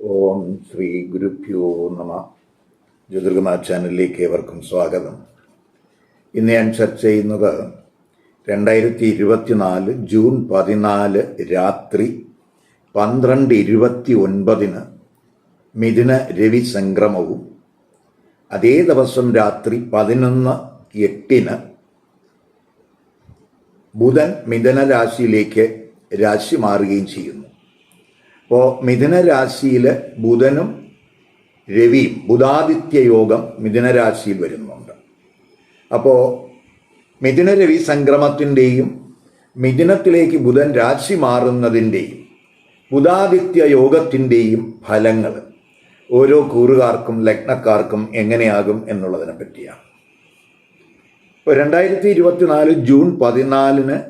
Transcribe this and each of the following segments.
ഓം ശ്രീ ഗുരുഭ്യോ നമ. ജ്യോതിർഗമ ചാനലിലേക്ക് ഏവർക്കും സ്വാഗതം. ഇന്ന് ഞാൻ ചർച്ച ചെയ്യുന്നത് രണ്ടായിരത്തി ഇരുപത്തിനാല് ജൂൺ പതിനാല് രാത്രി പന്ത്രണ്ട് ഇരുപത്തി ഒൻപതിന് മിഥുന രവി സംക്രമവും അതേ ദിവസം രാത്രി പതിനൊന്ന് എട്ടിന് ബുധൻ മിഥുന രാശിയിലേക്ക് രാശി മാറുകയും ചെയ്യുന്നു. അപ്പോൾ മിഥുനരാശിയിൽ ബുധനും രവിയും ബുധാദിത്യ യോഗം മിഥുനരാശിയിൽ വരുന്നുണ്ട്. അപ്പോൾ മിഥുനരവി സംക്രമത്തിന്റെയും മിഥുനത്തിലേക്ക് ബുധൻ രാശി മാറുന്നതിന്റെയും ബുധാദിത്യ യോഗത്തിന്റെയും ഫലങ്ങൾ ഓരോ കൂറുകാർക്കും ലഗ്നക്കാർക്കും എങ്ങനെയാകും എന്നുള്ളതിനെ പറ്റിയാണ്. ഇപ്പോൾ രണ്ടായിരത്തി ഇരുപത്തിനാല് ജൂൺ പതിനാലിന്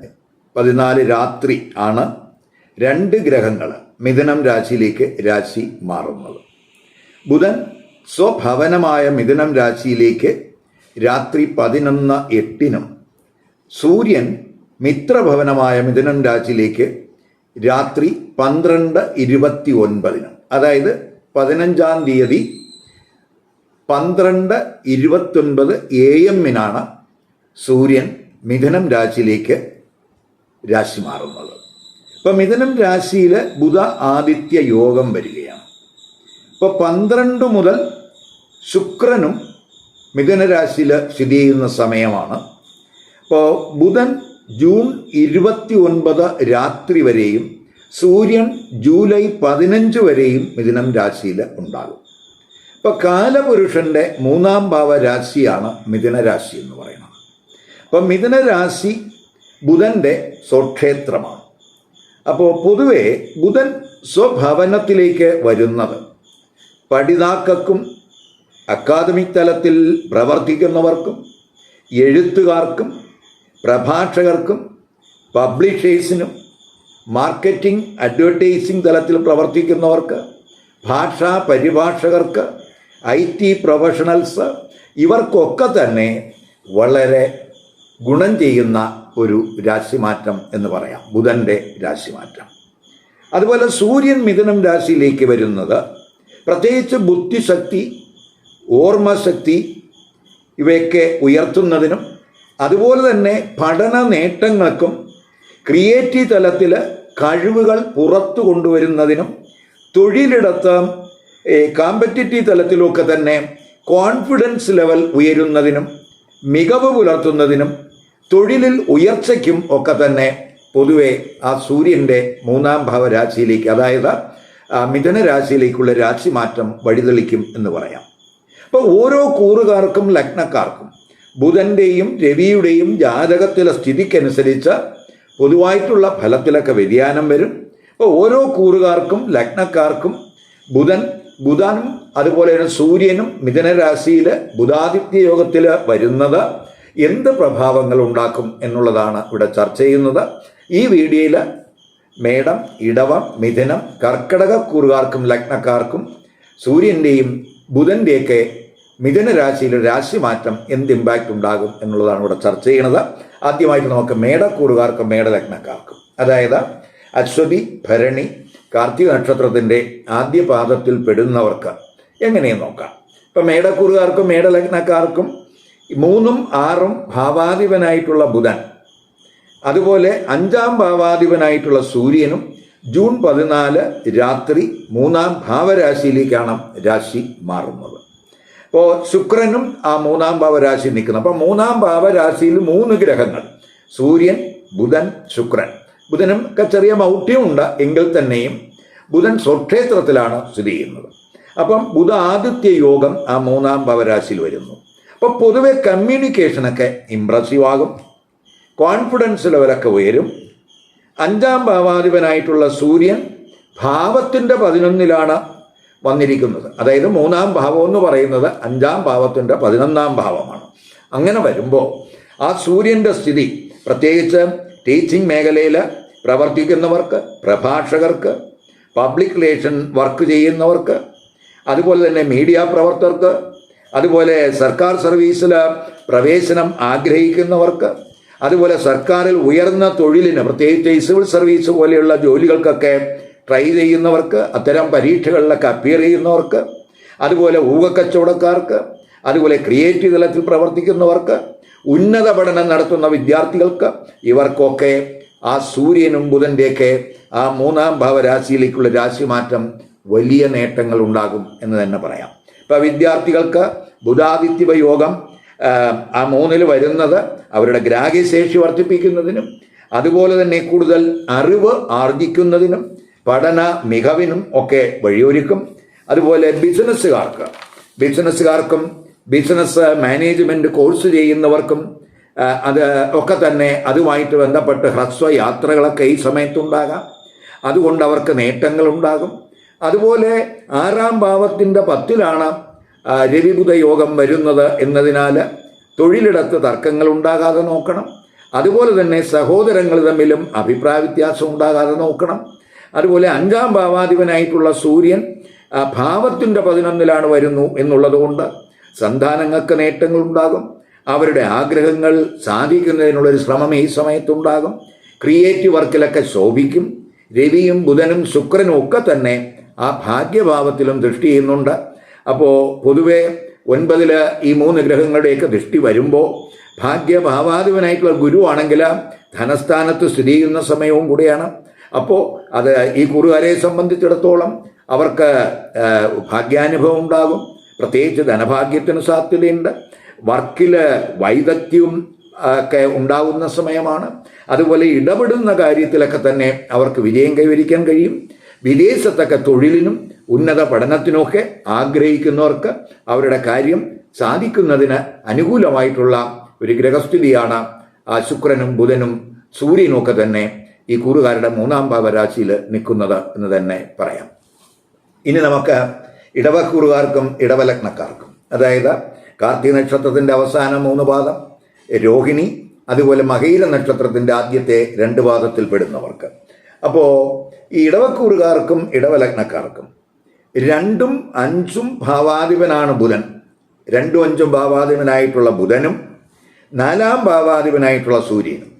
പതിനാല് രാത്രി ആണ് രണ്ട് ഗ്രഹങ്ങൾ. മിഥുനം രാശിയിലേക്ക് രാശി മാറുന്നത്. ബുധൻ സ്വഭവനമായ മിഥുനം രാശിയിലേക്ക് രാത്രി പതിനൊന്ന് എട്ടിനും സൂര്യൻ മിത്രഭവനമായ മിഥുനം രാശിയിലേക്ക് രാത്രി പന്ത്രണ്ട് ഇരുപത്തി ഒൻപതിനും അതായത് പതിനഞ്ചാം തീയതി പന്ത്രണ്ട് ഇരുപത്തൊൻപത് എ എമ്മിനാണ് സൂര്യൻ മിഥുനം രാശിയിലേക്ക് രാശി മാറുന്നത്. ഇപ്പൊ മിഥുനം രാശിയിൽ ബുധ ആദിത്യ യോഗം വരികയാണ്. ഇപ്പൊ പന്ത്രണ്ട് മുതൽ ശുക്രനും മിഥുന രാശിയിൽ സ്ഥിതി ചെയ്യുന്ന സമയമാണ്. അപ്പോൾ ബുധൻ ജൂൺ ഇരുപത്തി ഒൻപത് രാത്രി വരെയും സൂര്യൻ ജൂലൈ പതിനഞ്ച് വരെയും മിഥുനം രാശിയിൽ ഉണ്ടാകും. ഇപ്പൊ കാലപുരുഷന്റെ മൂന്നാം ഭാവ രാശിയാണ് മിഥുന രാശി എന്ന് പറയുന്നത്. അപ്പം മിഥുന രാശി ബുധന്റെ സ്വക്ഷേത്രമാണ്. അപ്പോൾ പൊതുവെ ബുധൻ സ്വഭവനത്തിലേക്ക് വരുന്നത്. പഠിതാക്കൾക്കും അക്കാദമിക് തലത്തിൽ പ്രവർത്തിക്കുന്നവർക്കും എഴുത്തുകാർക്കും പ്രഭാഷകർക്കും പബ്ലിഷേഴ്സിനും മാർക്കറ്റിംഗ് അഡ്വർടൈസിംഗ് തലത്തിൽ പ്രവർത്തിക്കുന്നവർക്ക് ഭാഷാ പരിഭാഷകർക്ക് ഐ ടി പ്രൊഫഷണൽസ് ഇവർക്കൊക്കെ തന്നെ വളരെ ഗുണം ചെയ്യുന്ന ഒരു രാശിമാറ്റം എന്ന് പറയാം. ബുധന്റെ രാശിമാറ്റം. അതുപോലെ സൂര്യൻ മിഥുനം രാശിയിലേക്ക് വരുന്നത് പ്രത്യേകിച്ച് ബുദ്ധിശക്തി ഓർമ്മശക്തി ഇവയൊക്കെ ഉയർത്തുന്നതിനും അതുപോലെ തന്നെ പഠന നേട്ടങ്ങൾക്കും ക്രിയേറ്റീവ് തലത്തിൽ കഴിവുകൾ പുറത്തു കൊണ്ടുവരുന്നതിനും തൊഴിലിടത്ത് കാമ്പറ്റിറ്റീവ് തലത്തിലൊക്കെ തന്നെ കോൺഫിഡൻസ് ലെവൽ ഉയരുന്നതിനും മികവ് പുലർത്തുന്നതിനും തൊഴിലിൽ ഉയർച്ചയ്ക്കും ഒക്കെ തന്നെ പൊതുവെ ആ സൂര്യന്റെ മൂന്നാം ഭാവ രാശിയിലേക്ക് അതായത് മിഥുന രാശിയിലേക്കുള്ള രാശിമാറ്റം വഴിതെളിക്കും എന്ന് പറയാം. അപ്പോൾ ഓരോ കൂറുകാർക്കും ലഗ്നക്കാർക്കും ബുധന്റെയും രവിയുടെയും ജാതകത്തിലെ സ്ഥിതിക്കനുസരിച്ച് പൊതുവായിട്ടുള്ള ഫലത്തിലൊക്കെ വ്യതിയാനം വരും. അപ്പോൾ ഓരോ കൂറുകാർക്കും ലഗ്നക്കാർക്കും ബുധൻ ബുധനും അതുപോലെ തന്നെ സൂര്യനും മിഥുനരാശിയിൽ ബുധാദിത്യ യോഗത്തിൽ വരുന്നത് എന്ത് പ്രഭാവങ്ങൾ ഉണ്ടാക്കും എന്നുള്ളതാണ് ഇവിടെ ചർച്ച ചെയ്യുന്നത്. ഈ വീഡിയോയിൽ മേടം ഇടവം മിഥുനം കർക്കടക കൂറുകാർക്കും ലഗ്നക്കാർക്കും സൂര്യന്റെയും ബുധന്റെയൊക്കെ മിഥുന രാശിയിൽ രാശിമാറ്റം എന്ത് ഇമ്പാക്റ്റ് ഉണ്ടാകും എന്നുള്ളതാണ് ഇവിടെ ചർച്ച ചെയ്യുന്നത്. ആദ്യമായിട്ട് നമുക്ക് മേടക്കൂറുകാർക്കും മേടലഗ്നക്കാർക്കും. അതായത് അശ്വതി ഭരണി കാർത്തിക നക്ഷത്രത്തിന്റെ ആദ്യ പാദത്തിൽ പെടുന്നവർക്ക് എങ്ങനെയും നോക്കാം. ഇപ്പം മേടക്കൂറുകാർക്കും മേടലഗ്നക്കാർക്കും മൂന്നും ആറും ഭാവാധിപനായിട്ടുള്ള ബുധൻ. അതുപോലെ അഞ്ചാം ഭാവാധിപനായിട്ടുള്ള സൂര്യനും ജൂൺ പതിനാല് രാത്രി മൂന്നാം ഭാവരാശിയിലേക്കാണ് രാശി മാറുന്നത്. അപ്പോൾ ശുക്രനും ആ മൂന്നാം ഭാവരാശി നിൽക്കുന്നു. അപ്പോൾ മൂന്നാം ഭാവരാശിയിൽ മൂന്ന് ഗ്രഹങ്ങൾ. സൂര്യൻ ബുധൻ ശുക്രൻ. ബുധനും ഒക്കെ ചെറിയ മൗഢ്യമുണ്ട് എങ്കിൽ തന്നെയും ബുധൻ സ്വക്ഷേത്രത്തിലാണ് സ്ഥിതി ചെയ്യുന്നത്. അപ്പം ബുധ ആദിത്യ യോഗം ആ മൂന്നാം ഭാവരാശിയിൽ വരുന്നു. അപ്പോൾ പൊതുവെ കമ്മ്യൂണിക്കേഷനൊക്കെ ഇമ്പ്രസീവ് ആകും. കോൺഫിഡൻസ് ലെവലൊക്കെ ഉയരും. അഞ്ചാം ഭാവാധിപനായിട്ടുള്ള സൂര്യൻ ഭാവത്തിന്റെ പതിനൊന്നിലാണ് വന്നിരിക്കുന്നത്. അതായത് മൂന്നാം ഭാവം എന്ന് പറയുന്നത് അഞ്ചാം ഭാവത്തിന്റെ പതിനൊന്നാം ഭാവമാണ്. അങ്ങനെ വരുമ്പോൾ ആ സൂര്യന്റെ സ്ഥിതി പ്രത്യേകിച്ച് ടീച്ചിങ് മേഖലയിൽ പ്രവർത്തിക്കുന്നവർക്ക് പ്രഭാഷകർക്ക് പബ്ലിക് റിലേഷൻ വർക്ക് ചെയ്യുന്നവർക്ക് അതുപോലെ തന്നെ മീഡിയ പ്രവർത്തകർക്ക് അതുപോലെ സർക്കാർ സർവീസിൽ പ്രവേശനം ആഗ്രഹിക്കുന്നവർക്ക് അതുപോലെ സർക്കാരിൽ ഉയർന്ന തൊഴിലിന് പ്രത്യേകിച്ച് സിവിൽ സർവീസ് പോലെയുള്ള ജോലികൾക്കൊക്കെ ട്രൈ ചെയ്യുന്നവർക്ക് അത്തരം പരീക്ഷകളിലൊക്കെ അപ്പിയർ ചെയ്യുന്നവർക്ക് അതുപോലെ ഊഹക്കച്ചവടക്കാർക്ക് അതുപോലെ ക്രിയേറ്റീവ് തലത്തിൽ പ്രവർത്തിക്കുന്നവർക്ക് ഉന്നത പഠനം നടത്തുന്ന വിദ്യാർത്ഥികൾക്ക് ഇവർക്കൊക്കെ ആ സൂര്യനും ബുധന്റെയൊക്കെ ആ മൂന്നാം ഭാവരാശിയിലേക്കുള്ള രാശിമാറ്റം വലിയ നേട്ടങ്ങൾ ഉണ്ടാകും എന്ന് തന്നെ പറയാം. ഇപ്പം വിദ്യാർത്ഥികൾക്ക് ബുധാദിത്യ യോഗം ആ, മൂന്നിൽ വരുന്നത് അവരുടെ ഗ്രാഹ്യശേഷി വർദ്ധിപ്പിക്കുന്നതിനും അതുപോലെ തന്നെ കൂടുതൽ അറിവ് ആർജിക്കുന്നതിനും പഠന മികവിനും ഒക്കെ വഴിയൊരുക്കും. അതുപോലെ ബിസിനസ്സുകാർക്ക് ബിസിനസ്സുകാർക്കും ബിസിനസ് മാനേജ്മെന്റ് കോഴ്സ് ചെയ്യുന്നവർക്കും അത് ഒക്കെ തന്നെ അതുമായിട്ട് ബന്ധപ്പെട്ട് ഹ്രസ്വ യാത്രകളൊക്കെ ഈ സമയത്തുണ്ടാകാം. അതുകൊണ്ട് അവർക്ക് നേട്ടങ്ങളുണ്ടാകും. അതുപോലെ ആറാം ഭാവത്തിന്റെ പത്തിലാണ് രവിബുധ യോഗം വരുന്നത് എന്നതിനാൽ തൊഴിലിടത്ത് തർക്കങ്ങൾ ഉണ്ടാകാതെ നോക്കണം. അതുപോലെ തന്നെ സഹോദരങ്ങൾ തമ്മിലും അഭിപ്രായ വ്യത്യാസം ഉണ്ടാകാതെ നോക്കണം. അതുപോലെ അഞ്ചാം ഭാവാധിപനായിട്ടുള്ള സൂര്യൻ ഭാവത്തിന്റെ പതിനൊന്നിലാണ് വരുന്നു എന്നുള്ളതുകൊണ്ട് സന്താനങ്ങൾക്ക് നേട്ടങ്ങൾ ഉണ്ടാകും. അവരുടെ ആഗ്രഹങ്ങൾ സാധിക്കുന്നതിനുള്ളൊരു ശ്രമം ഈ സമയത്തുണ്ടാകും ക്രിയേറ്റീവ് വർക്കിലൊക്കെ ശോഭിക്കും. രവിയും ബുധനും ശുക്രനും ഒക്കെ തന്നെ ആ ഭാഗ്യഭാവത്തിലും ദൃഷ്ടി ചെയ്യുന്നുണ്ട്. അപ്പോൾ പൊതുവെ ഒൻപതിൽ ഈ മൂന്ന് ഗ്രഹങ്ങളുടെയൊക്കെ ദൃഷ്ടി വരുമ്പോൾ ഭാഗ്യഭാവാധിപനായിട്ടുള്ള ഗുരുവാണെങ്കിൽ ധനസ്ഥാനത്ത് സ്ഥിതി ചെയ്യുന്ന സമയവും കൂടിയാണ്. അപ്പോൾ അത് ഈ കുറുകാരെ സംബന്ധിച്ചിടത്തോളം അവർക്ക് ഭാഗ്യാനുഭവം ഉണ്ടാകും. പ്രത്യേകിച്ച് ധനഭാഗ്യത്തിന് സാധ്യതയുണ്ട്. വർക്കിൽ വൈദഗ്ധ്യവും ഒക്കെ ഉണ്ടാകുന്ന സമയമാണ്. അതുപോലെ ഇടപെടുന്ന കാര്യത്തിലൊക്കെ തന്നെ അവർക്ക് വിജയം കൈവരിക്കാൻ കഴിയും. വിദേശത്തൊക്കെ തൊഴിലിനും ഉന്നത പഠനത്തിനുമൊക്കെ ആഗ്രഹിക്കുന്നവർക്ക് അവരുടെ കാര്യം സാധിക്കുന്നതിന് അനുകൂലമായിട്ടുള്ള ഒരു ഗ്രഹസ്ഥിതിയാണ് ആ ശുക്രനും ബുധനും സൂര്യനും ഒക്കെ തന്നെ ഈ കൂറുകാരുടെ മൂന്നാം ഭാവരാശിയിൽ നിൽക്കുന്നത് എന്ന് തന്നെ പറയാം. ഇനി നമുക്ക് ഇടവക്കൂറുകാർക്കും ഇടവലഗ്നക്കാർക്കും അതായത് കാർത്തിക നക്ഷത്രത്തിന്റെ അവസാന മൂന്ന് പാദം രോഹിണി അതുപോലെ മഹീര നക്ഷത്രത്തിന്റെ ആദ്യത്തെ രണ്ട് പാദത്തിൽ പെടുന്നവർക്ക്. അപ്പോൾ ഈ ഇടവക്കൂറുകാർക്കും ഇടവലഗ്നക്കാർക്കും രണ്ടും അഞ്ചും ഭാവാധിപനാണ് ബുധൻ. രണ്ടും അഞ്ചും ഭാവാധിപനായിട്ടുള്ള ബുധനും നാലാം ഭാവാധിപനായിട്ടുള്ള സൂര്യനും.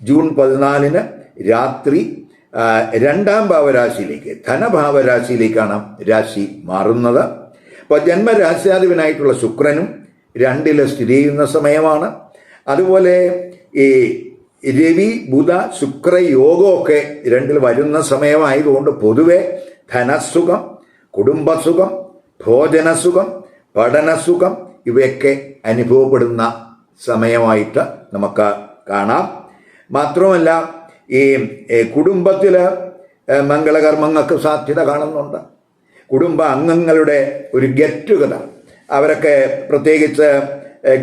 ജൂൺ പതിനാലിന് രാത്രി രണ്ടാം ഭാവരാശിയിലേക്ക് ധനഭാവരാശിയിലേക്കാണ് രാശി മാറുന്നത്. അപ്പോൾ ജന്മരാശ്യാധിപനായിട്ടുള്ള ശുക്രനും രണ്ടിൽ സ്ഥിതി ചെയ്യുന്ന സമയമാണ്. അതുപോലെ ഈ രവി ബുധ ശുക്ര യോഗമൊക്കെ രണ്ടിൽ വരുന്ന സമയമായതുകൊണ്ട് പൊതുവെ ധനസുഖം കുടുംബസുഖം ഭോജനസുഖം പഠനസുഖം ഇവയൊക്കെ അനുഭവപ്പെടുന്ന സമയമായിട്ട് നമുക്ക് കാണാം. മാത്രമല്ല ഈ കുടുംബത്തിൽ മംഗളകർമ്മങ്ങൾക്ക് സാധ്യത കാണുന്നുണ്ട്. കുടുംബ അംഗങ്ങളുടെ ഒരു ഗെറ്റ് ടുഗദർ. അവരൊക്കെ പ്രത്യേകിച്ച്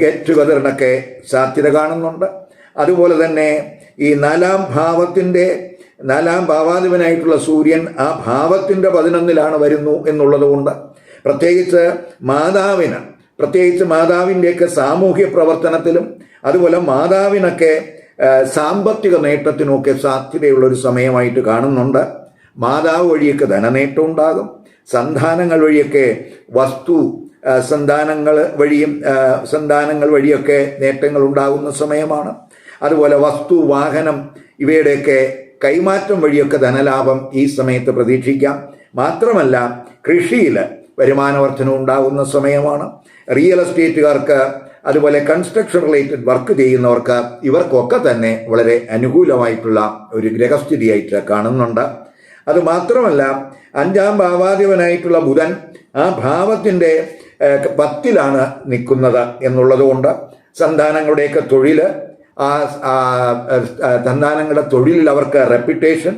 ഗെറ്റ് ടുഗദറിനൊക്കെ സാധ്യത കാണുന്നുണ്ട്. അതുപോലെ തന്നെ ഈ നാലാം ഭാവത്തിന്റെ നാലാം ഭാവാധിപനായിട്ടുള്ള സൂര്യൻ ആ ഭാവത്തിന്റെ പതിനൊന്നിലാണ് വരുന്നു എന്നുള്ളതുകൊണ്ട് പ്രത്യേകിച്ച് മാതാവിന് പ്രത്യേകിച്ച് മാതാവിന്റെയൊക്കെ സാമൂഹ്യ പ്രവർത്തനത്തിലും അതുപോലെ മാതാവിനൊക്കെ സാമ്പത്തിക നേട്ടത്തിനുമൊക്കെ സാധ്യതയുള്ള ഒരു സമയമായിട്ട് കാണുന്നുണ്ട്. മാതാവ് വഴിയൊക്കെ ധനനേട്ടം ഉണ്ടാകും. സന്താനങ്ങൾ വഴിയൊക്കെ വസ്തു സന്താനങ്ങൾ വഴിയും സന്താനങ്ങൾ വഴിയൊക്കെ നേട്ടങ്ങൾ ഉണ്ടാകുന്ന സമയമാണ്. അതുപോലെ വസ്തു വാഹനം ഇവയുടെയൊക്കെ കൈമാറ്റം വഴിയൊക്കെ ധനലാഭം ഈ സമയത്ത് പ്രതീക്ഷിക്കാം. മാത്രമല്ല കൃഷിയിൽ വരുമാനവർദ്ധന ഉണ്ടാകുന്ന സമയമാണ്. റിയൽ എസ്റ്റേറ്റുകാർക്ക് അതുപോലെ കൺസ്ട്രക്ഷൻ റിലേറ്റഡ് വർക്ക് ചെയ്യുന്നവർക്ക് ഇവർക്കൊക്കെ തന്നെ വളരെ അനുകൂലമായിട്ടുള്ള ഒരു ഗ്രഹസ്ഥിതിയായിട്ട് കാണുന്നുണ്ട്. അതുമാത്രമല്ല അഞ്ചാം ഭാവാധിപനായിട്ടുള്ള ബുധൻ ആ ഭാവത്തിന്റെ പത്തിലാണ് നിൽക്കുന്നത് എന്നുള്ളതുകൊണ്ട് സന്താനങ്ങളുടെയൊക്കെ തൊഴിൽ സന്താനങ്ങളുടെ തൊഴിലിൽ അവർക്ക് റെപ്യൂട്ടേഷൻ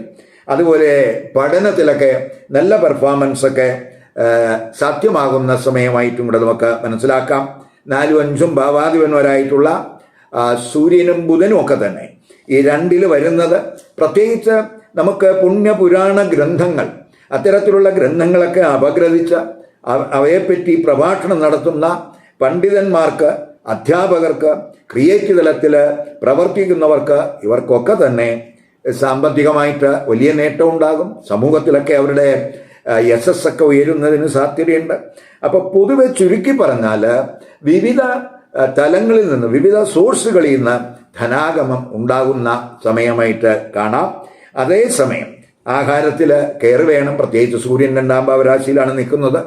അതുപോലെ പഠനത്തിലൊക്കെ നല്ല പെർഫോമൻസ് ഒക്കെ ഏഹ്, സാധ്യമാകുന്ന സമയമായിട്ടും കൂടെ നമുക്ക് മനസ്സിലാക്കാം. നാലും അഞ്ചും ഭാവാധിപന്മാരായിട്ടുള്ള സൂര്യനും ബുധനും ഒക്കെ തന്നെ. ഈ രണ്ടിൽ വരുന്നത് പ്രത്യേകിച്ച് നമുക്ക് പുണ്യപുരാണ ഗ്രന്ഥങ്ങൾ അത്തരത്തിലുള്ള ഗ്രന്ഥങ്ങളൊക്കെ അപഗ്രഥിച്ച് അവ- അവയെപ്പറ്റി പ്രഭാഷണം നടത്തുന്ന പണ്ഡിതന്മാർക്ക് അധ്യാപകർക്ക് ക്രിയേറ്റ് തലത്തിൽ പ്രവർത്തിക്കുന്നവർക്ക് ഇവർക്കൊക്കെ തന്നെ സാമ്പത്തികമായിട്ട് വലിയ നേട്ടം ഉണ്ടാകും. സമൂഹത്തിലൊക്കെ അവരുടെ യശസ് ഒക്കെ ഉയരുന്നതിന് സാധ്യതയുണ്ട്. അപ്പോൾ പൊതുവെ ചുരുക്കി പറഞ്ഞാൽ വിവിധ തലങ്ങളിൽ നിന്ന് വിവിധ സോഴ്സുകളിൽ നിന്ന് ധനാഗമം ഉണ്ടാകുന്ന സമയമായിട്ട് കാണാം. അതേസമയം ആഹാരത്തിൽ കയറി വേണം. പ്രത്യേകിച്ച് സൂര്യൻ രണ്ടാം ഭാവരാശിയിലാണ് നിൽക്കുന്നത്.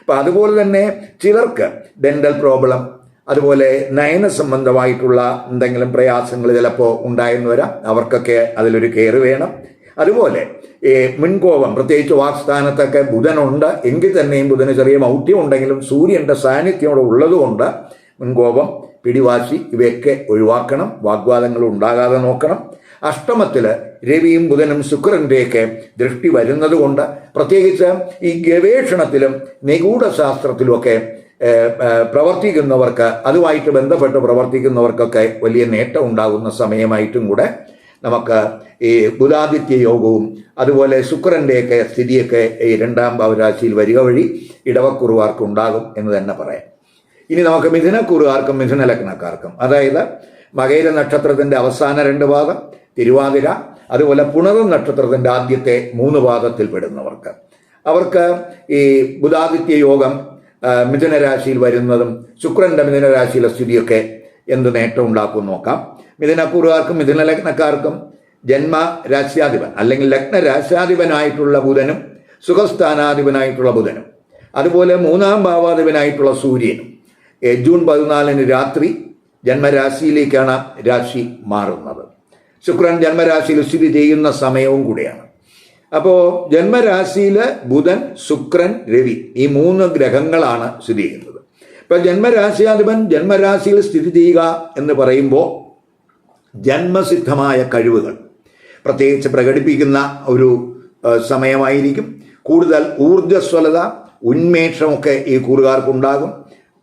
അപ്പം അതുപോലെ തന്നെ ചിലർക്ക് ഡെന്റൽ പ്രോബ്ലം അതുപോലെ നയന സംബന്ധമായിട്ടുള്ള എന്തെങ്കിലും പ്രയാസങ്ങൾ ചിലപ്പോൾ ഉണ്ടായെന്ന് വരാം. അവർക്കൊക്കെ അതിലൊരു കെയർ വേണം. അതുപോലെ ഈ മുൻകോപം പ്രത്യേകിച്ച് വാക്സ്ഥാനത്തൊക്കെ ബുധനുണ്ട്. എങ്കിൽ തന്നെയും ബുധന് ചെറിയ മൗഢ്യം ഉണ്ടെങ്കിലും സൂര്യന്റെ സാന്നിധ്യം ഉള്ളതുകൊണ്ട് മുൻകോപം പിടിവാശി ഇവയൊക്കെ ഒഴിവാക്കണം. വാഗ്വാദങ്ങൾ ഉണ്ടാകാതെ നോക്കണം. അഷ്ടമത്തിൽ രവിയും ബുധനും ശുക്രന്റെയൊക്കെ ദൃഷ്ടി വരുന്നതുകൊണ്ട് പ്രത്യേകിച്ച് ഈ ഗവേഷണത്തിലും നിഗൂഢശാസ്ത്രത്തിലുമൊക്കെ പ്രവർത്തിക്കുന്നവർക്ക് അതുമായിട്ട് ബന്ധപ്പെട്ട് പ്രവർത്തിക്കുന്നവർക്കൊക്കെ വലിയ നേട്ടം ഉണ്ടാകുന്ന സമയമായിട്ടും കൂടെ നമുക്ക് ഈ ബുധാദിത്യ യോഗവും അതുപോലെ ശുക്രന്റെയൊക്കെ സ്ഥിതിയൊക്കെ ഈ രണ്ടാം ഭാവരാശിയിൽ വരിക വഴി ഇടവക്കുറുവാർക്ക് ഉണ്ടാകും എന്ന് തന്നെ പറയാം. ഇനി നമുക്ക് മിഥുനക്കുറുകാർക്കും മിഥുന ലഗ്നക്കാർക്കും അതായത് മകൈര നക്ഷത്രത്തിന്റെ അവസാന രണ്ട് പാദം തിരുവാതിര അതുപോലെ പുണർ നക്ഷത്രത്തിന്റെ ആദ്യത്തെ മൂന്ന് പാദത്തിൽ പെടുന്നവർക്ക്. അവർക്ക് ഈ ബുധാദിത്യ യോഗം ആ, മിഥുന രാശിയിൽ വരുന്നതും ശുക്രന്റെ മിഥുനരാശിയിലെ സ്ഥിതിയൊക്കെ എന്ത് നേട്ടം ഉണ്ടാക്കും നോക്കാം. മിഥുനക്കൂറുകാർക്കും മിഥുന ലഗ്നക്കാർക്കും ജന്മ രാശ്യാധിപൻ അല്ലെങ്കിൽ ലഗ്ന രാശ്യാധിപനായിട്ടുള്ള ബുധനും സുഖസ്ഥാനാധിപനായിട്ടുള്ള ബുധനും. അതുപോലെ മൂന്നാം ഭാവാധിപനായിട്ടുള്ള സൂര്യനും. ജൂൺ പതിനാലിന് രാത്രി ജന്മരാശിയിലേക്കാണ് രാശി മാറുന്നത്. ശുക്രൻ ജന്മരാശിയിൽ സ്ഥിതി ചെയ്യുന്ന സമയവും കൂടിയാണ്. അപ്പോൾ ജന്മരാശിയിൽ ബുധൻ ശുക്രൻ രവി ഈ മൂന്ന് ഗ്രഹങ്ങളാണ് സ്ഥിതി ചെയ്യുന്നത്. ഇപ്പം ജന്മരാശിയാധിപൻ ജന്മരാശിയിൽ സ്ഥിതി ചെയ്യുക എന്ന് പറയുമ്പോൾ ജന്മസിദ്ധമായ കഴിവുകൾ പ്രത്യേകിച്ച് പ്രകടിപ്പിക്കുന്ന ഒരു സമയമായിരിക്കും. കൂടുതൽ ഊർജസ്വലത ഉന്മേഷമൊക്കെ ഈ കൂറുകാർക്കുണ്ടാകും.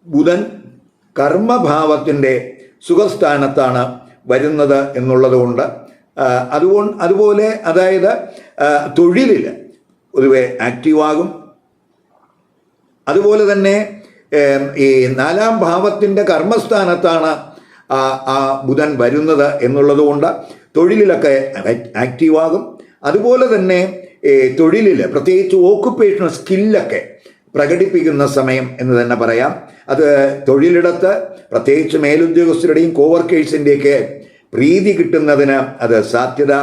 ബുധൻ കർമ്മഭാവത്തിന്റെ സുഖസ്ഥാനത്താണ് വരുന്നത് എന്നുള്ളതുകൊണ്ട് അതുകൊണ്ട് അതുപോലെ അതായത് തൊഴിലിൽ പൊതുവെ ആക്റ്റീവാകും. അതുപോലെ തന്നെ ഈ നാലാം ഭാവത്തിന്റെ കർമ്മസ്ഥാനത്താണ് ആ ബുധൻ വരുന്നത് എന്നുള്ളത് കൊണ്ട് തൊഴിലിലൊക്കെ ആക്റ്റീവാകും. അതുപോലെ തന്നെ തൊഴിലിൽ പ്രത്യേകിച്ച് ഓക്കുപ്പേഷണൽ സ്കില്ലൊക്കെ പ്രകടിപ്പിക്കുന്ന സമയം എന്ന് തന്നെ പറയാം. അത് തൊഴിലിടത്ത് പ്രത്യേകിച്ച് മേലുദ്യോഗസ്ഥരുടെയും കോവർക്കേഴ്സിന്റെയൊക്കെ പ്രീതി കിട്ടുന്നതിന് അത് സാധ്യത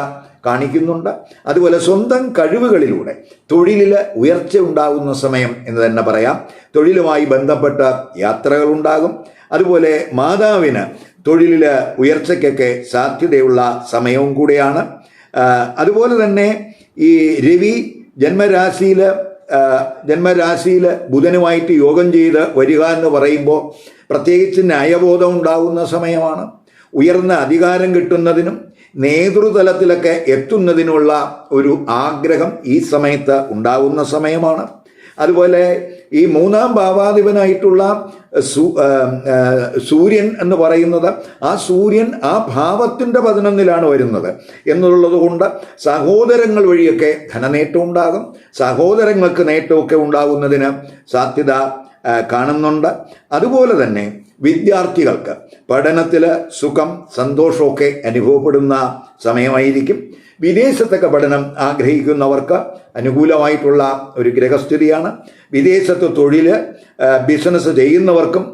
കാണിക്കുന്നുണ്ട്. അതുപോലെ സ്വന്തം കഴിവുകളിലൂടെ തൊഴിലിൽ ഉയർച്ച ഉണ്ടാകുന്ന സമയം എന്ന് തന്നെ പറയാം. തൊഴിലുമായി ബന്ധപ്പെട്ട യാത്രകളുണ്ടാകും. അതുപോലെ മാതാവിന് തൊഴിലിൽ ഉയർച്ചയ്ക്കൊക്കെ സാധ്യതയുള്ള സമയവും കൂടിയാണ്. അതുപോലെ തന്നെ ഈ രവി ജന്മരാശിയിൽ ജന്മരാശിയിൽ ബുധനുമായിട്ട് യോഗം ചെയ്ത് വരിക എന്ന് പറയുമ്പോൾ പ്രത്യേകിച്ച് ന്യായബോധം ഉണ്ടാകുന്ന സമയമാണ്. ഉയർന്ന അധികാരം കിട്ടുന്നതിനും നേതൃതലത്തിലൊക്കെ എത്തുന്നതിനുള്ള ഒരു ആഗ്രഹം ഈ സമയത്ത് ഉണ്ടാകുന്ന സമയമാണ്. അതുപോലെ ഈ മൂന്നാം ഭാവാധിപനായിട്ടുള്ള സൂര്യൻ എന്ന് പറയുന്നത് ആ സൂര്യൻ ആ ഭാവത്തിന്റെ പതിനൊന്നിലാണ് വരുന്നത്. എന്നുള്ളത് കൊണ്ട് സഹോദരങ്ങൾ വഴിയൊക്കെ ധനനേട്ടം ഉണ്ടാകും. സഹോദരങ്ങൾക്ക് നേട്ടമൊക്കെ ഉണ്ടാകുന്നതിന് സാധ്യത കാണുന്നുണ്ട്. അതുപോലെ തന്നെ വിദ്യാർത്ഥികൾക്ക് പഠനത്തിൽ സുഖം സന്തോഷമൊക്കെ അനുഭവപ്പെടുന്ന സമയമായിരിക്കും. വിദേശത്തൊക്കെ പഠനം ആഗ്രഹിക്കുന്നവർക്ക് അനുകൂലമായിട്ടുള്ള ഒരു ഗ്രഹസ്ഥിതിയാണ് വിദേശത്ത് തൊഴിൽ ബിസിനസ് ചെയ്യുന്നവർക്കും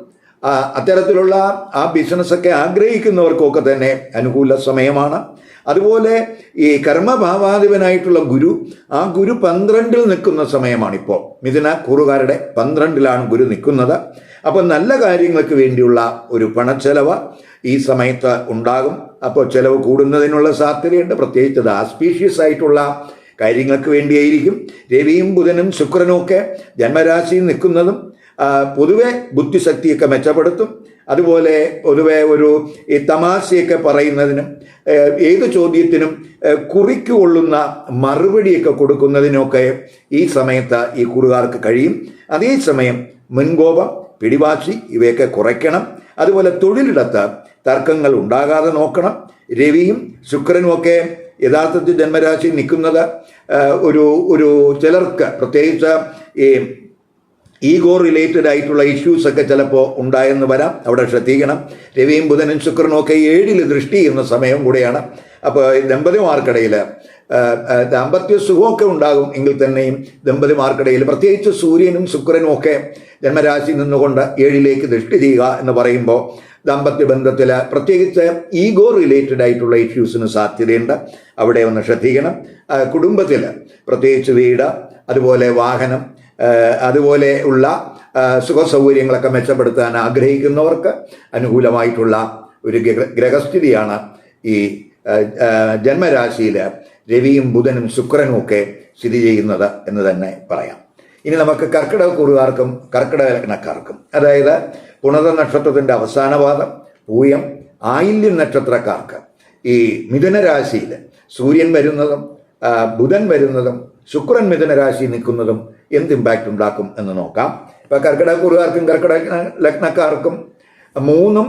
അത്തരത്തിലുള്ള ആ ബിസിനസ്സൊക്കെ ആഗ്രഹിക്കുന്നവർക്കൊക്കെ തന്നെ അനുകൂല സമയമാണ്. അതുപോലെ ഈ കർമ്മഭാവാധിപനായിട്ടുള്ള ഗുരു ആ ഗുരു പന്ത്രണ്ടിൽ നിൽക്കുന്ന സമയമാണിപ്പോൾ. മിഥുന കുറുകാരുടെ പന്ത്രണ്ടിലാണ് ഗുരു നിൽക്കുന്നത്. അപ്പോൾ നല്ല കാര്യങ്ങൾക്ക് വേണ്ടിയുള്ള ഒരു പണച്ചെലവ് ഈ സമയത്ത് ഉണ്ടാകും. അപ്പോൾ ചിലവ് കൂടുന്നതിനുള്ള സാധ്യതയുണ്ട്. പ്രത്യേകിച്ച് അത് ആസ്പീഷ്യസ് ആയിട്ടുള്ള കാര്യങ്ങൾക്ക് വേണ്ടിയായിരിക്കും. രവിയും ബുധനും ശുക്രനും ഒക്കെ ജന്മരാശിയിൽ നിൽക്കുന്നതും പൊതുവെ ബുദ്ധിശക്തിയൊക്കെ മെച്ചപ്പെടുത്തും. അതുപോലെ പൊതുവെ ഒരു ഈ തമാശയൊക്കെ പറയുന്നതിനും ഏത് ചോദ്യത്തിനും ഏഹ്, കുറിക്ക് കൊള്ളുന്ന മറുപടിയൊക്കെ കൊടുക്കുന്നതിനൊക്കെ ഈ സമയത്ത് ഈ കുറുകാർക്ക് കഴിയും. അതേസമയം മുൻകോപം പിടിവാശി ഇവയൊക്കെ കുറയ്ക്കണം. അതുപോലെ തൊഴിലിടത്ത് തർക്കങ്ങൾ ഉണ്ടാകാതെ നോക്കണം. രവിയും ശുക്രനും ഒക്കെ യഥാർത്ഥത്തിൽ ജന്മരാശി നിൽക്കുന്നത് ഒരു ഒരു ചിലർക്ക് പ്രത്യേകിച്ച് ഈ ഈഗോ റിലേറ്റഡ് ആയിട്ടുള്ള ഇഷ്യൂസ് ഒക്കെ ചിലപ്പോൾ ഉണ്ടായെന്ന് വരാം. അവിടെ ശ്രദ്ധിക്കണം. രവിയും ബുധനും ശുക്രനും ഒക്കെ ഏഴിൽ ദൃഷ്ടി ചെയ്യുന്ന സമയം കൂടെയാണ്. അപ്പോൾ ദമ്പതിമാർക്കിടയിൽ ദാമ്പത്യ സുഖമൊക്കെ ഉണ്ടാകും എങ്കിൽ തന്നെയും ദമ്പതിമാർക്കിടയിൽ പ്രത്യേകിച്ച് സൂര്യനും ശുക്രനും ഒക്കെ ജന്മരാശി നിന്നുകൊണ്ട് ഏഴിലേക്ക് ദൃഷ്ടി ചെയ്യുക എന്ന് പറയുമ്പോൾ ദാമ്പത്യ ബന്ധത്തിൽ പ്രത്യേകിച്ച് ഈഗോ റിലേറ്റഡ് ആയിട്ടുള്ള ഇഷ്യൂസിന് സാധ്യതയുണ്ട്. അവിടെ ഒന്ന് ശ്രദ്ധിക്കണം. കുടുംബത്തിൽ പ്രത്യേകിച്ച് വീട് അതുപോലെ വാഹനം അതുപോലെ ഉള്ള ആ, സുഖ സൗകര്യങ്ങളൊക്കെ മെച്ചപ്പെടുത്താൻ ആഗ്രഹിക്കുന്നവർക്ക് അനുകൂലമായിട്ടുള്ള ഒരു ഗ്രഹസ്ഥിതിയാണ് ഈ ജന്മരാശിയിൽ രവിയും ബുധനും ശുക്രനും ഒക്കെ സ്ഥിതി ചെയ്യുന്നത് എന്ന് തന്നെ പറയാം. ഇനി നമുക്ക് കർക്കിടക കുറുകാർക്കും കർക്കിടക ലഗ്നക്കാർക്കും അതായത് പുണത നക്ഷത്രത്തിന്റെ അവസാന പാദം പൂയം ആയില്യം നക്ഷത്രക്കാർക്ക് ഈ മിഥുനരാശിയിൽ സൂര്യൻ വരുന്നതും ബുധൻ വരുന്നതും ശുക്രൻ മിഥുനരാശി നിൽക്കുന്നതും എന്ത് ഇമ്പാക്റ്റ് ഉണ്ടാക്കും എന്ന് നോക്കാം. ഇപ്പം കർക്കിടക കുറുകാർക്കും കർക്കിടക ലഗ്നക്കാർക്കും മൂന്നും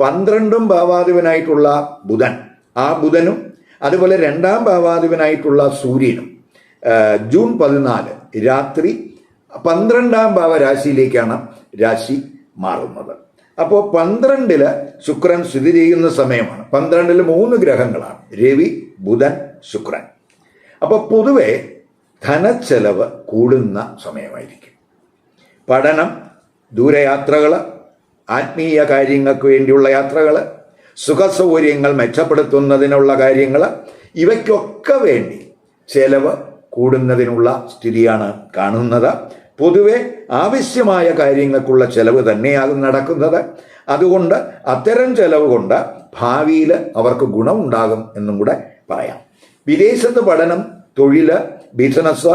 പന്ത്രണ്ടും ഭാവാധിപനായിട്ടുള്ള ബുധൻ ആ ബുധനും അതുപോലെ രണ്ടാം ഭാവാധിപനായിട്ടുള്ള സൂര്യനും ജൂൺ പതിനാല് രാത്രി പന്ത്രണ്ടാം ഭാവ രാശിയിലേക്കാണ് രാശി മാറുന്നത്. അപ്പോൾ പന്ത്രണ്ടിൽ ശുക്രൻ സ്ഥിതി ചെയ്യുന്ന സമയമാണ്. പന്ത്രണ്ടിൽ മൂന്ന് ഗ്രഹങ്ങളാണ്. രവി ബുധൻ ശുക്രൻ. അപ്പോൾ പൊതുവെ ധനച്ചെലവ് കൂടുന്ന സമയമായിരിക്കും. പഠനം ദൂരയാത്രകൾ ആത്മീയ കാര്യങ്ങൾക്ക് വേണ്ടിയുള്ള യാത്രകൾ സുഖസൗകര്യങ്ങൾ മെച്ചപ്പെടുത്തുന്നതിനുള്ള കാര്യങ്ങൾ ഇവയ്ക്കൊക്കെ വേണ്ടി ചെലവ് കൂടുന്നതിനുള്ള സ്ഥിതിയാണ് കാണുന്നത്. പൊതുവെ ആവശ്യമായ കാര്യങ്ങൾക്കുള്ള ചെലവ് തന്നെയാകും നടക്കുന്നത്. അതുകൊണ്ട് അത്തരം ചെലവ് കൊണ്ട് ഭാവിയിൽ അവർക്ക് ഗുണമുണ്ടാകും എന്നും കൂടെ പറയാം. വിദേശത്ത് പഠനം തൊഴിൽ ബിസിനസ്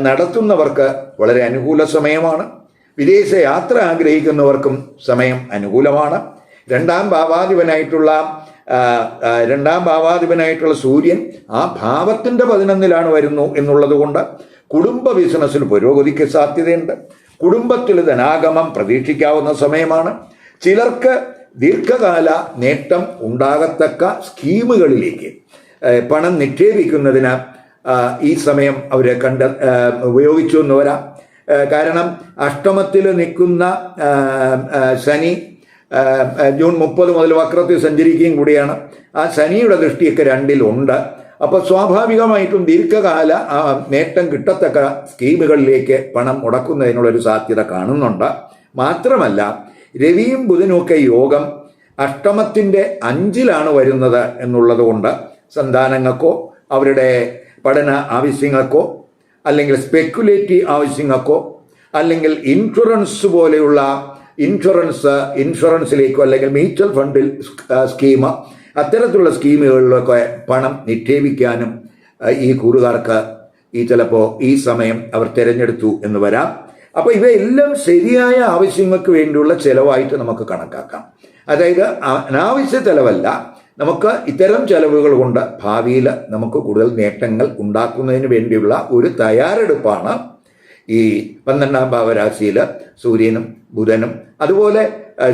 നടത്തുന്നവർക്ക് വളരെ അനുകൂല സമയമാണ്. വിദേശ യാത്ര ആഗ്രഹിക്കുന്നവർക്കും സമയം അനുകൂലമാണ്. രണ്ടാം ഭാവാധിപനായിട്ടുള്ള രണ്ടാം ഭാവാധിപനായിട്ടുള്ള സൂര്യൻ ആ ഭാവത്തിന്റെ പതിനൊന്നിലാണ് വരുന്നു എന്നുള്ളത് കൊണ്ട് കുടുംബ ബിസിനസ്സിൽ പുരോഗതിക്ക് സാധ്യതയുണ്ട്. കുടുംബത്തിൽ ധനാഗമം പ്രതീക്ഷിക്കാവുന്ന സമയമാണ്. ചിലർക്ക് ദീർഘകാല നേട്ടം ഉണ്ടാകത്തക്ക സ്കീമുകളിലേക്ക് പണം നിക്ഷേപിക്കുന്നതിന് ഈ സമയം അവർ കണ്ട ഉപയോഗിച്ചു എന്ന് വരാം. കാരണം അഷ്ടമത്തിൽ നിൽക്കുന്ന ശനി ജൂൺ മുപ്പത് മുതൽ വക്രത്തിൽ സഞ്ചരിക്കുകയും കൂടിയാണ്. ആ ശനിയുടെ ദൃഷ്ടിയൊക്കെ രണ്ടിലുണ്ട്. അപ്പോൾ സ്വാഭാവികമായിട്ടും ദീർഘകാല ആ, നേട്ടം കിട്ടത്തക്ക സ്കീമുകളിലേക്ക് പണം മുടക്കുന്നതിനുള്ളൊരു സാധ്യത കാണുന്നുണ്ട്. മാത്രമല്ല രവിയും ബുധനുമൊക്കെ യോഗം അഷ്ടമത്തിന്റെ അഞ്ചിലാണ് വരുന്നത് എന്നുള്ളത് കൊണ്ട് സന്താനങ്ങൾക്കോ അവരുടെ പഠന ആവശ്യങ്ങൾക്കോ അല്ലെങ്കിൽ സ്പെക്കുലേറ്റീവ് ആവശ്യങ്ങൾക്കോ അല്ലെങ്കിൽ ഇൻഷുറൻസ് പോലെയുള്ള ഇൻഷുറൻസ് ഇൻഷുറൻസിലേക്കോ അല്ലെങ്കിൽ മ്യൂച്വൽ ഫണ്ടിൽ സ്കീം അത്തരത്തിലുള്ള സ്കീമുകളിലൊക്കെ പണം നിക്ഷേപിക്കാനും ഈ കൂറുകാർക്ക് ഈ ചിലപ്പോൾ ഈ സമയം അവർ തിരഞ്ഞെടുത്തു എന്ന് വരാം. അപ്പോൾ ഇവയെല്ലാം ശരിയായ ആവശ്യങ്ങൾക്ക് വേണ്ടിയുള്ള ചിലവായിട്ട് നമുക്ക് കണക്കാക്കാം. അതായത് അനാവശ്യ ചിലവല്ല നമുക്ക് ഇത്തരം ചെലവുകൾ കൊണ്ട് ഭാവിയിൽ നമുക്ക് കൂടുതൽ നേട്ടങ്ങൾ ഉണ്ടാക്കുന്നതിന് വേണ്ടിയുള്ള ഒരു തയ്യാറെടുപ്പാണ് ഈ പന്ത്രണ്ടാം ഭാവരാശിയിൽ സൂര്യനും ബുധനും അതുപോലെ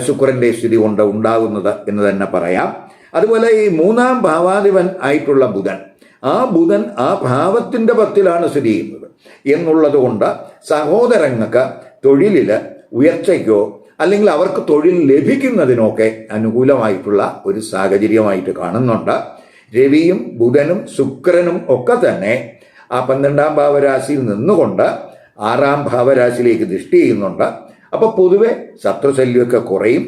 ശുക്രന്റെ സ്ഥിതി കൊണ്ട് ഉണ്ടാകുന്നത് എന്ന് തന്നെ പറയാം. അതുപോലെ ഈ മൂന്നാം ഭാവാധിപൻ ആയിട്ടുള്ള ബുധൻ ആ ബുധൻ ആ ഭാവത്തിന്റെ പത്തിലാണ് സ്ഥിതി ചെയ്യുന്നത്. എന്നുള്ളത് കൊണ്ട് സഹോദരങ്ങൾക്ക് തൊഴിലിൽ ഉയർച്ചയ്ക്കോ അല്ലെങ്കിൽ അവർക്ക് തൊഴിൽ ലഭിക്കുന്നതിനൊക്കെ അനുകൂലമായിട്ടുള്ള ഒരു സാഹചര്യമായിട്ട് കാണുന്നുണ്ട്. രവിയും ബുധനും ശുക്രനും ഒക്കെ തന്നെ ആ പന്ത്രണ്ടാം ഭാവരാശിയിൽ നിന്നുകൊണ്ട് ആറാം ഭാവരാശിയിലേക്ക് ദൃഷ്ടി ചെയ്യുന്നുണ്ട്. അപ്പോൾ പൊതുവെ ശത്രുശല്യമൊക്കെ കുറയും.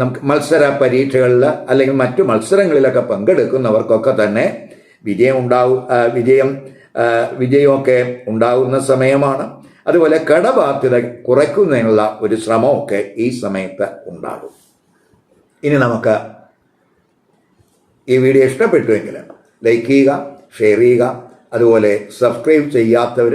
നമുക്ക് മത്സര പരീക്ഷകളിൽ അല്ലെങ്കിൽ മറ്റു മത്സരങ്ങളിലൊക്കെ പങ്കെടുക്കുന്നവർക്കൊക്കെ തന്നെ വിജയം ഉണ്ടാവും വിജയം വിജയമൊക്കെ ഉണ്ടാകുന്ന സമയമാണ്. അതുപോലെ കടബാധ്യത കുറയ്ക്കുന്നതിനുള്ള ഒരു ശ്രമമൊക്കെ ഈ സമയത്ത് ഉണ്ടാകും. ഇനി നമുക്ക് ഈ വീഡിയോ ഇഷ്ടപ്പെട്ടുവെങ്കിൽ ലൈക്ക് ചെയ്യുക ഷെയർ ചെയ്യുക അതുപോലെ സബ്സ്ക്രൈബ് ചെയ്യാത്തവർ